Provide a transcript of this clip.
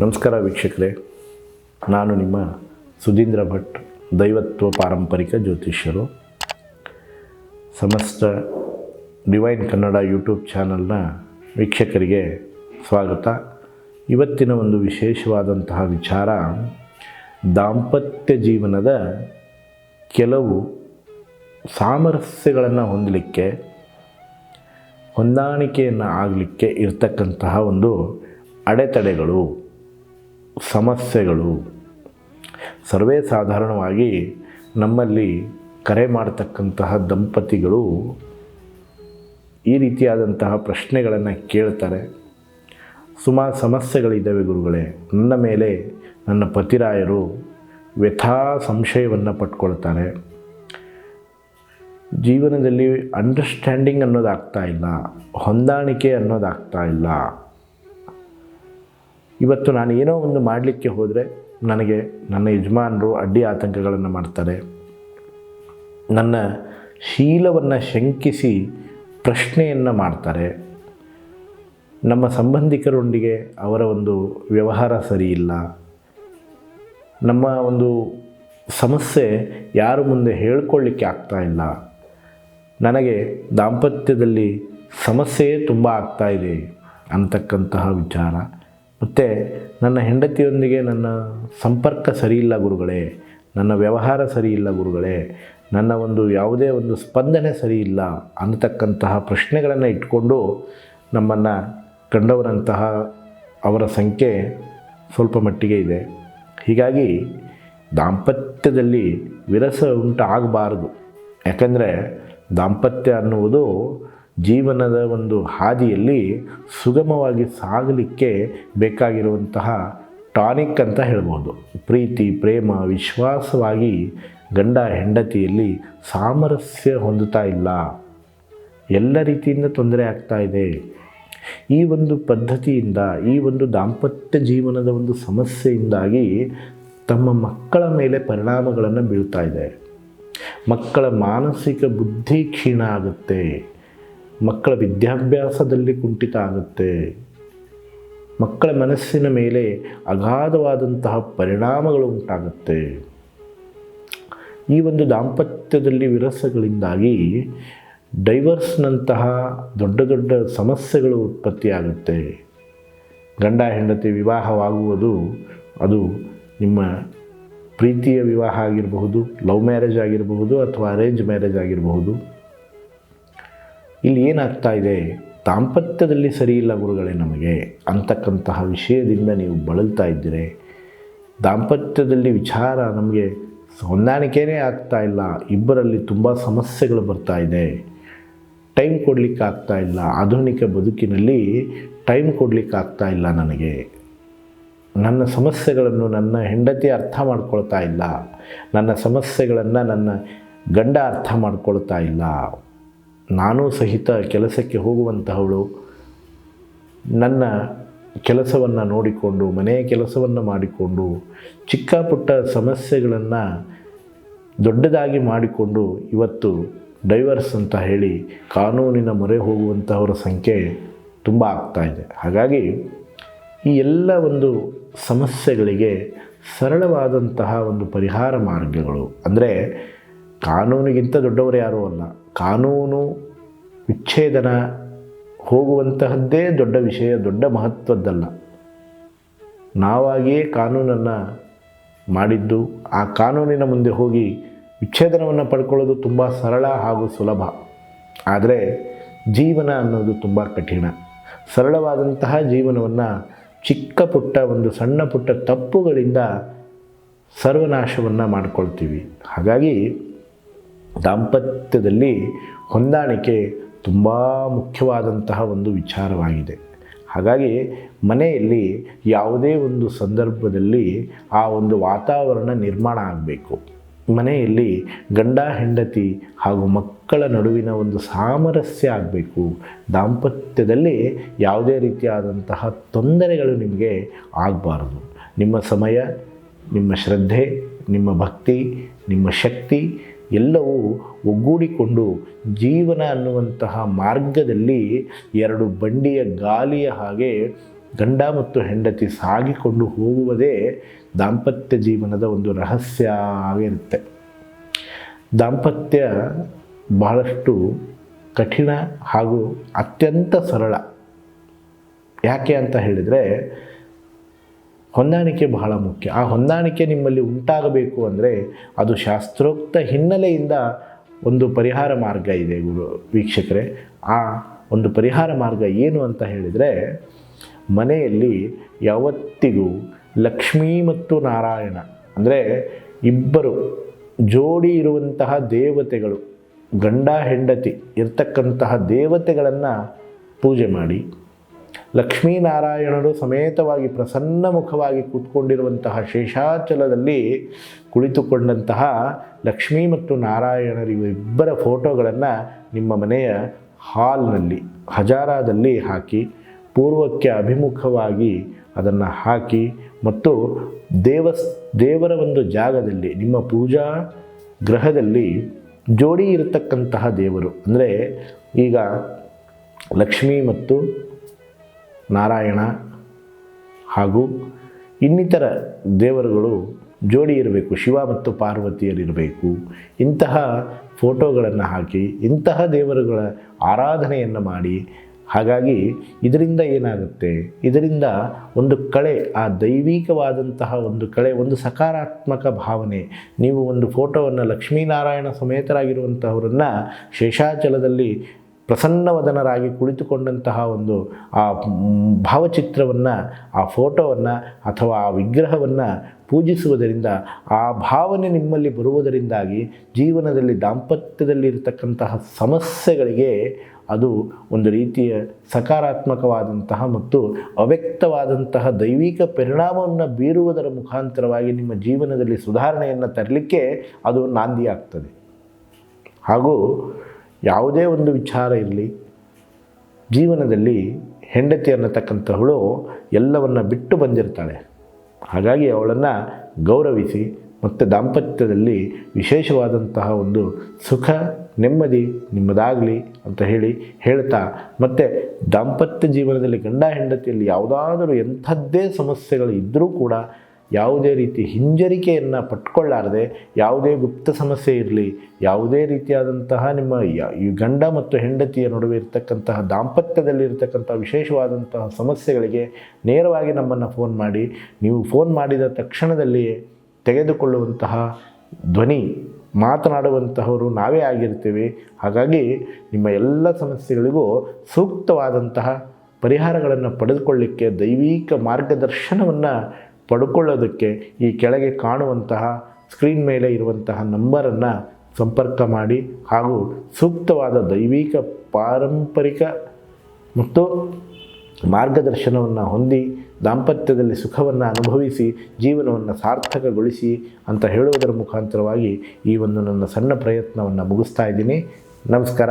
ನಮಸ್ಕಾರ ವೀಕ್ಷಕರೇ. ನಾನು ನಿಮ್ಮ ಸುಧೀಂದ್ರ ಭಟ್, ದೈವತ್ವ ಪಾರಂಪರಿಕ ಜ್ಯೋತಿಷ್ಯರು. ಸಮಸ್ತ ಡಿವೈನ್ ಕನ್ನಡ ಯೂಟ್ಯೂಬ್ ಚಾನಲ್ನ ವೀಕ್ಷಕರಿಗೆ ಸ್ವಾಗತ. ಇವತ್ತಿನ ಒಂದು ವಿಶೇಷವಾದಂತಹ ವಿಚಾರ, ದಾಂಪತ್ಯ ಜೀವನದ ಕೆಲವು ಸಾಮರಸ್ಯಗಳನ್ನು ಹೊಂದಲಿಕ್ಕೆ, ಹೊಂದಾಣಿಕೆಯನ್ನು ಆಗಲಿಕ್ಕೆ ಇರ್ತಕ್ಕಂತಹ ಒಂದು ಅಡೆತಡೆಗಳು. ಸಮಸ್ಯೆಗಳು ಸರ್ವೇ ಸಾಧಾರಣವಾಗಿ ನಮ್ಮಲ್ಲಿ ಕರೆ ಮಾಡತಕ್ಕಂತಹ ದಂಪತಿಗಳು ಈ ರೀತಿಯಾದಂತಹ ಪ್ರಶ್ನೆಗಳನ್ನು ಕೇಳ್ತಾರೆ. ಸುಮಾರು ಸಮಸ್ಯೆಗಳಿದ್ದಾವೆ ಗುರುಗಳೇ. ನನ್ನ ಮೇಲೆ ನನ್ನ ಪತಿರಾಯರು ವ್ಯಥಾ ಸಂಶಯವನ್ನು ಪಟ್ಕೊಳ್ತಾರೆ. ಜೀವನದಲ್ಲಿ ಅಂಡರ್ಸ್ಟ್ಯಾಂಡಿಂಗ್ ಅನ್ನೋದಾಗ್ತಾ ಇಲ್ಲ, ಹೊಂದಾಣಿಕೆ ಅನ್ನೋದಾಗ್ತಾ ಇಲ್ಲ. ಇವತ್ತು ನಾನು ಏನೋ ಒಂದು ಮಾಡಲಿಕ್ಕೆ ಹೋದರೆ ನನಗೆ ನನ್ನ ಯಜಮಾನರು ಅಡ್ಡಿ ಆತಂಕಗಳನ್ನು ಮಾಡ್ತಾರೆ. ನನ್ನ ಶೀಲವನ್ನು ಶಂಕಿಸಿ ಪ್ರಶ್ನೆಯನ್ನು ಮಾಡ್ತಾರೆ. ನಮ್ಮ ಸಂಬಂಧಿಕರೊಂದಿಗೆ ಅವರ ಒಂದು ವ್ಯವಹಾರ ಸರಿಯಿಲ್ಲ ನಮ್ಮ ಒಂದು ಸಮಸ್ಯೆ ಯಾರ ಮುಂದೆ ಹೇಳ್ಕೊಳ್ಳಿಕ್ಕೆ ಆಗ್ತಾ ಇಲ್ಲ. ನನಗೆ ದಾಂಪತ್ಯದಲ್ಲಿ ಸಮಸ್ಯೆಯೇ ತುಂಬ ಇದೆ ಅಂತಕ್ಕಂತಹ ವಿಚಾರ. ಮತ್ತು ನನ್ನ ಹೆಂಡತಿಯೊಂದಿಗೆ ನನ್ನ ಸಂಪರ್ಕ ಸರಿಯಿಲ್ಲ ಗುರುಗಳೇ, ನನ್ನ ವ್ಯವಹಾರ ಸರಿಯಿಲ್ಲ ಗುರುಗಳೇ, ನನ್ನ ಒಂದು ಯಾವುದೇ ಒಂದು ಸ್ಪಂದನೆ ಸರಿಯಿಲ್ಲ ಅನ್ನತಕ್ಕಂತಹ ಪ್ರಶ್ನೆಗಳನ್ನು ಇಟ್ಕೊಂಡು ನಮ್ಮನ್ನು ಕಂಡವರಂತಹ ಅವರ ಸಂಖ್ಯೆ ಸ್ವಲ್ಪ ಮಟ್ಟಿಗೆ ಇದೆ. ಹೀಗಾಗಿ ದಾಂಪತ್ಯದಲ್ಲಿ ವಿರಸ ಉಂಟಾಗಬಾರದು. ಯಾಕಂದರೆ ದಾಂಪತ್ಯ ಅನ್ನುವುದು ಜೀವನದ ಒಂದು ಹಾದಿಯಲ್ಲಿ ಸುಗಮವಾಗಿ ಸಾಗಲಿಕ್ಕೆ ಬೇಕಾಗಿರುವಂತಹ ಟಾನಿಕ್ ಅಂತ ಹೇಳ್ಬೋದು. ಪ್ರೀತಿ, ಪ್ರೇಮ, ವಿಶ್ವಾಸವಾಗಿ ಗಂಡ ಹೆಂಡತಿಯಲ್ಲಿ ಸಾಮರಸ್ಯ ಹೊಂದುತ್ತಾ ಇಲ್ಲ. ಎಲ್ಲ ರೀತಿಯಿಂದ ತೊಂದರೆ ಆಗ್ತಾ ಇದೆ. ಈ ಒಂದು ಪದ್ಧತಿಯಿಂದ, ಈ ಒಂದು ದಾಂಪತ್ಯ ಜೀವನದ ಒಂದು ಸಮಸ್ಯೆಯಿಂದಾಗಿ ತಮ್ಮ ಮಕ್ಕಳ ಮೇಲೆ ಪರಿಣಾಮಗಳನ್ನು ಬೀಳ್ತಾ ಇದೆ. ಮಕ್ಕಳ ಮಾನಸಿಕ ಬುದ್ಧಿ ಕ್ಷೀಣ ಆಗುತ್ತೆ. ಮಕ್ಕಳ ವಿದ್ಯಾಭ್ಯಾಸದಲ್ಲಿ ಕುಂಠಿತ ಆಗುತ್ತೆ. ಮಕ್ಕಳ ಮನಸ್ಸಿನ ಮೇಲೆ ಅಗಾಧವಾದಂತಹ ಪರಿಣಾಮಗಳು ಉಂಟಾಗುತ್ತೆ. ಈ ಒಂದು ದಾಂಪತ್ಯದಲ್ಲಿ ವಿರಸಗಳಿಂದಾಗಿ ಡೈವರ್ಸ್ನಂತಹ ದೊಡ್ಡ ದೊಡ್ಡ ಸಮಸ್ಯೆಗಳು ಉತ್ಪತ್ತಿಯಾಗುತ್ತೆ. ಗಂಡ, ಹೆಂಡತಿ ವಿವಾಹವಾಗುವುದು ಅದು ನಿಮ್ಮ ಪ್ರೀತಿಯ ವಿವಾಹ ಆಗಿರಬಹುದು, ಲವ್ ಮ್ಯಾರೇಜ್ ಆಗಿರಬಹುದು ಅಥವಾ ಅರೇಂಜ್ ಮ್ಯಾರೇಜ್ ಆಗಿರಬಹುದು. ಇಲ್ಲಿ ಏನಾಗ್ತಾ ಇದೆ? ದಾಂಪತ್ಯದಲ್ಲಿ ಸರಿಯಿಲ್ಲ ಗುರುಗಳೇ ನಮಗೆ. ಅಂತಕ್ಕಂತಹ ವಿಷಯದಿಂದ ನೀವು ಬಳಲ್ತಾ ಇದ್ದೀರಿ? ದಾಂಪತ್ಯದಲ್ಲಿ ವಿಚಾರ ನಮಗೆ ಹೊಂದಾಣಿಕೆಯೇ ಆಗ್ತಾ ಇಲ್ಲ. ಇಬ್ಬರಲ್ಲಿ ತುಂಬ ಸಮಸ್ಯೆಗಳು ಬರ್ತಾ ಇದೆ. ಟೈಮ್ ಕೊಡಲಿಕ್ಕೆ ಆಗ್ತಾ ಇಲ್ಲ. ಆಧುನಿಕ ಬದುಕಿನಲ್ಲಿ ಟೈಮ್ ಕೊಡಲಿಕ್ಕೆ ಆಗ್ತಾ ಇಲ್ಲ ನನಗೆ. ನನ್ನ ಸಮಸ್ಯೆಗಳನ್ನು ನನ್ನ ಹೆಂಡತಿ ಅರ್ಥ ಮಾಡ್ಕೊಳ್ತಾ ಇಲ್ಲ. ನನ್ನ ಸಮಸ್ಯೆಗಳನ್ನು ನನ್ನ ಗಂಡ ಅರ್ಥ ಮಾಡ್ಕೊಳ್ತಾ ಇಲ್ಲ. ನಾನು ಸಹಿತ ಕೆಲಸಕ್ಕೆ ಹೋಗುವಂತಹವಳು. ನನ್ನ ಕೆಲಸವನ್ನು ನೋಡಿಕೊಂಡು, ಮನೆಯ ಕೆಲಸವನ್ನು ಮಾಡಿಕೊಂಡು ಚಿಕ್ಕ ಪುಟ್ಟ ಸಮಸ್ಯೆಗಳನ್ನು ದೊಡ್ಡದಾಗಿ ಮಾಡಿಕೊಂಡು ಇವತ್ತು ಡೈವರ್ಸ್ ಅಂತ ಹೇಳಿ ಕಾನೂನಿನ ಮೊರೆ ಹೋಗುವಂತಹವರ ಸಂಖ್ಯೆ ತುಂಬ ಆಗ್ತಾ ಇದೆ. ಹಾಗಾಗಿ ಈ ಎಲ್ಲ ಒಂದು ಸಮಸ್ಯೆಗಳಿಗೆ ಸರಳವಾದಂತಹ ಒಂದು ಪರಿಹಾರ ಮಾರ್ಗಗಳು. ಅಂದರೆ ಕಾನೂನಿಗಿಂತ ದೊಡ್ಡವರು ಯಾರೂ ಅಲ್ಲ. ಕಾನೂನು ವಿಚ್ಛೇದನ ಹೋಗುವಂತಹದ್ದೇ ದೊಡ್ಡ ವಿಷಯ, ದೊಡ್ಡ ಮಹತ್ವದ್ದಲ್ಲ. ನಾವಾಗಿಯೇ ಕಾನೂನನ್ನು ಮಾಡಿದ್ದು, ಆ ಕಾನೂನಿನ ಮುಂದೆ ಹೋಗಿ ವಿಚ್ಛೇದನವನ್ನು ಪಡ್ಕೊಳ್ಳೋದು ತುಂಬ ಸರಳ ಹಾಗೂ ಸುಲಭ. ಆದರೆ ಜೀವನ ಅನ್ನೋದು ತುಂಬ ಕಠಿಣ. ಸರಳವಾದಂತಹ ಜೀವನವನ್ನು ಚಿಕ್ಕ ಪುಟ್ಟ, ಒಂದು ಸಣ್ಣ ಪುಟ್ಟ ತಪ್ಪುಗಳಿಂದ ಸರ್ವನಾಶವನ್ನು ಮಾಡಿಕೊಳ್ತೀವಿ. ಹಾಗಾಗಿ ದಾಂಪತ್ಯದಲ್ಲಿ ಹೊಂದಾಣಿಕೆ ತುಂಬ ಮುಖ್ಯವಾದಂತಹ ಒಂದು ವಿಚಾರವಾಗಿದೆ. ಹಾಗಾಗಿ ಮನೆಯಲ್ಲಿ ಯಾವುದೇ ಒಂದು ಸಂದರ್ಭದಲ್ಲಿ ಆ ಒಂದು ವಾತಾವರಣ ನಿರ್ಮಾಣ ಆಗಬೇಕು. ಮನೆಯಲ್ಲಿ ಗಂಡ, ಹೆಂಡತಿ ಹಾಗೂ ಮಕ್ಕಳ ನಡುವಿನ ಒಂದು ಸಾಮರಸ್ಯ ಆಗಬೇಕು. ದಾಂಪತ್ಯದಲ್ಲಿ ಯಾವುದೇ ರೀತಿಯಾದಂತಹ ತೊಂದರೆಗಳು ನಿಮಗೆ ಆಗಬಾರದು. ನಿಮ್ಮ ಸಮಯ, ನಿಮ್ಮ ಶ್ರದ್ಧೆ, ನಿಮ್ಮ ಭಕ್ತಿ, ನಿಮ್ಮ ಶಕ್ತಿ ಎಲ್ಲವೂ ಒಗ್ಗೂಡಿಕೊಂಡು ಜೀವನ ಅನ್ನುವಂತಹ ಮಾರ್ಗದಲ್ಲಿ ಎರಡು ಬಂಡಿಯ ಗಾಲಿಯ ಹಾಗೆ ಗಂಡ ಮತ್ತು ಹೆಂಡತಿ ಸಾಗಿಕೊಂಡು ಹೋಗುವುದೇ ದಾಂಪತ್ಯ ಜೀವನದ ಒಂದು ರಹಸ್ಯ ಆಗಿರುತ್ತೆ ದಾಂಪತ್ಯ ಬಹಳಷ್ಟು ಕಠಿಣ ಹಾಗೂ ಅತ್ಯಂತ ಸರಳ. ಯಾಕೆ ಅಂತ ಹೇಳಿದರೆ ಹೊಂದಾಣಿಕೆ ಬಹಳ ಮುಖ್ಯ. ಆ ಹೊಂದಾಣಿಕೆ ನಿಮ್ಮಲ್ಲಿ ಉಂಟಾಗಬೇಕು ಅಂದರೆ ಅದು ಶಾಸ್ತ್ರೋಕ್ತ ಹಿನ್ನೆಲೆಯಿಂದ ಒಂದು ಪರಿಹಾರ ಮಾರ್ಗ ಇದೆ ಗುರು, ವೀಕ್ಷಕರೇ. ಆ ಒಂದು ಪರಿಹಾರ ಮಾರ್ಗ ಏನು ಅಂತ ಹೇಳಿದರೆ, ಮನೆಯಲ್ಲಿ ಯಾವತ್ತಿಗೂ ಲಕ್ಷ್ಮೀ ಮತ್ತು ನಾರಾಯಣ ಅಂದರೆ ಇಬ್ಬರು ಜೋಡಿ ಇರುವಂತಹ ದೇವತೆಗಳು, ಗಂಡ, ಹೆಂಡತಿ ಇರ್ತಕ್ಕಂತಹ ದೇವತೆಗಳನ್ನು ಪೂಜೆ ಮಾಡಿ ಲಕ್ಷ್ಮೀನಾರಾಯಣರು ಸಮೇತವಾಗಿ ಪ್ರಸನ್ನ ಮುಖವಾಗಿ ಕೂತ್ಕೊಂಡಿರುವಂತಹ ಶೇಷಾಚಲದಲ್ಲಿ ಕುಳಿತುಕೊಂಡಂತಹ ಲಕ್ಷ್ಮೀ ಮತ್ತು ನಾರಾಯಣರ ಇಬ್ಬರ ಫೋಟೋಗಳನ್ನು ನಿಮ್ಮ ಮನೆಯ ಹಾಲ್ನಲ್ಲಿ, ಹಜಾರಾದಲ್ಲಿ ಹಾಕಿ, ಪೂರ್ವಕ್ಕೆ ಅಭಿಮುಖವಾಗಿ ಅದನ್ನು ಹಾಕಿ ಮತ್ತು ದೇವಸ್, ದೇವರ ಒಂದು ಜಾಗದಲ್ಲಿ, ನಿಮ್ಮ ಪೂಜಾ ಗ್ರಹದಲ್ಲಿ ಜೋಡಿ ಇರತಕ್ಕಂತಹ ದೇವರು. ಅಂದರೆ ಈಗ ಲಕ್ಷ್ಮಿ ಮತ್ತು ನಾರಾಯಣ ಹಾಗೂ ಇನ್ನಿತರ ದೇವರುಗಳು ಜೋಡಿ ಇರಬೇಕು, ಶಿವ ಮತ್ತು ಪಾರ್ವತಿಯರಿರಬೇಕು ಇಂತಹ ಫೋಟೋಗಳನ್ನು ಹಾಕಿ, ಇಂತಹ ದೇವರುಗಳ ಆರಾಧನೆಯನ್ನು ಮಾಡಿ. ಹಾಗಾಗಿ ಇದರಿಂದ ಏನಾಗುತ್ತೆ? ಇದರಿಂದ ಒಂದು ಕಳೆ, ಆ ದೈವಿಕವಾದಂತಹ ಒಂದು ಕಳೆ, ಒಂದು ಸಕಾರಾತ್ಮಕ ಭಾವನೆ. ನೀವು ಒಂದು ಫೋಟೋವನ್ನು ಲಕ್ಷ್ಮೀನಾರಾಯಣ ಸಮೇತರಾಗಿರುವಂಥವರನ್ನು ಶೇಷಾಚಲದಲ್ಲಿ ಪ್ರಸನ್ನವದನರಾಗಿ ಕುಳಿತುಕೊಂಡಂತಹ ಒಂದು ಆ ಭಾವಚಿತ್ರವನ್ನು, ಆ ಫೋಟೋವನ್ನು ಅಥವಾ ಆ ವಿಗ್ರಹವನ್ನು ಪೂಜಿಸುವುದರಿಂದ, ಆ ಭಾವನೆ ನಿಮ್ಮಲ್ಲಿ ಬರುವುದರಿಂದಾಗಿ ಜೀವನದಲ್ಲಿ ದಾಂಪತ್ಯದಲ್ಲಿರತಕ್ಕಂತಹ ಸಮಸ್ಯೆಗಳಿಗೆ ಅದು ಒಂದು ರೀತಿಯ ಸಕಾರಾತ್ಮಕವಾದಂತಹ ಮತ್ತು ಅವ್ಯಕ್ತವಾದಂತಹ ದೈವಿಕ ಪರಿಣಾಮವನ್ನು ಬೀರುವುದರ ಮುಖಾಂತರವಾಗಿ ನಿಮ್ಮ ಜೀವನದಲ್ಲಿ ಸುಧಾರಣೆಯನ್ನು ತರಲಿಕ್ಕೆ ಅದು ನಾಂದಿಯಾಗ್ತದೆ. ಹಾಗೂ ಯಾವುದೇ ಒಂದು ವಿಚಾರ ಇರಲಿ, ಜೀವನದಲ್ಲಿ ಹೆಂಡತಿ ಅನ್ನತಕ್ಕಂಥವಳು ಎಲ್ಲವನ್ನು ಬಿಟ್ಟು ಬಂದಿರ್ತಾಳೆ. ಹಾಗಾಗಿ ಅವಳನ್ನು ಗೌರವಿಸಿ ಮತ್ತು ದಾಂಪತ್ಯದಲ್ಲಿ ವಿಶೇಷವಾದಂತಹ ಒಂದು ಸುಖ, ನೆಮ್ಮದಿ ನಿಮ್ಮದಾಗಲಿ ಅಂತ ಹೇಳಿ ಹೇಳ್ತಾ, ಮತ್ತು ದಾಂಪತ್ಯ ಜೀವನದಲ್ಲಿ ಗಂಡ ಹೆಂಡತಿಯಲ್ಲಿ ಯಾವುದಾದರೂ ಎಂಥದ್ದೇ ಸಮಸ್ಯೆಗಳು ಇದ್ದರೂ ಕೂಡ ಯಾವುದೇ ರೀತಿ ಹಿಂಜರಿಕೆಯನ್ನು ಪಟ್ಕೊಳ್ಳಾರದೆ, ಯಾವುದೇ ಗುಪ್ತ ಸಮಸ್ಯೆ ಇರಲಿ, ಯಾವುದೇ ರೀತಿಯಾದಂತಹ ನಿಮ್ಮ ಈ ಗಂಡ ಮತ್ತು ಹೆಂಡತಿಯ ನಡುವೆ ಇರತಕ್ಕಂತಹ ದಾಂಪತ್ಯದಲ್ಲಿ ಇರತಕ್ಕಂಥ ವಿಶೇಷವಾದಂತಹ ಸಮಸ್ಯೆಗಳಿಗೆ ನೇರವಾಗಿ ನಮ್ಮನ್ನು ಫೋನ್ ಮಾಡಿ, ನೀವು ಫೋನ್ ಮಾಡಿದ ತಕ್ಷಣದಲ್ಲಿಯೇ ತೆಗೆದುಕೊಳ್ಳುವಂತಹ ಧ್ವನಿ ಮಾತನಾಡುವಂತಹವರು ನಾವೇ ಆಗಿರ್ತೀವಿ. ಹಾಗಾಗಿ ನಿಮ್ಮ ಎಲ್ಲ ಸಮಸ್ಯೆಗಳಿಗೂ ಸೂಕ್ತವಾದಂತಹ ಪರಿಹಾರಗಳನ್ನು ಪಡೆದುಕೊಳ್ಳಿಕ್ಕೆ ದೈವಿಕ ಮಾರ್ಗದರ್ಶನವನ್ನು ಪಡ್ಕೊಳ್ಳೋದಕ್ಕೆ ಈ ಕೆಳಗೆ ಕಾಣುವಂತಹ ಸ್ಕ್ರೀನ್ ಮೇಲೆ ಇರುವಂತಹ ನಂಬರನ್ನು ಸಂಪರ್ಕ ಮಾಡಿ ಹಾಗೂ ಸೂಕ್ತವಾದ ದೈವಿಕ, ಪಾರಂಪರಿಕ ಮತ್ತು ಮಾರ್ಗದರ್ಶನವನ್ನು ಹೊಂದಿ ದಾಂಪತ್ಯದಲ್ಲಿ ಸುಖವನ್ನು ಅನುಭವಿಸಿ ಜೀವನವನ್ನು ಸಾರ್ಥಕಗೊಳಿಸಿ ಅಂತ ಹೇಳುವುದರ ಮುಖಾಂತರವಾಗಿ ಈ ಒಂದು ನನ್ನ ಸಣ್ಣ ಪ್ರಯತ್ನವನ್ನು ಮುಗಿಸ್ತಾ ಇದ್ದೀನಿ. ನಮಸ್ಕಾರ.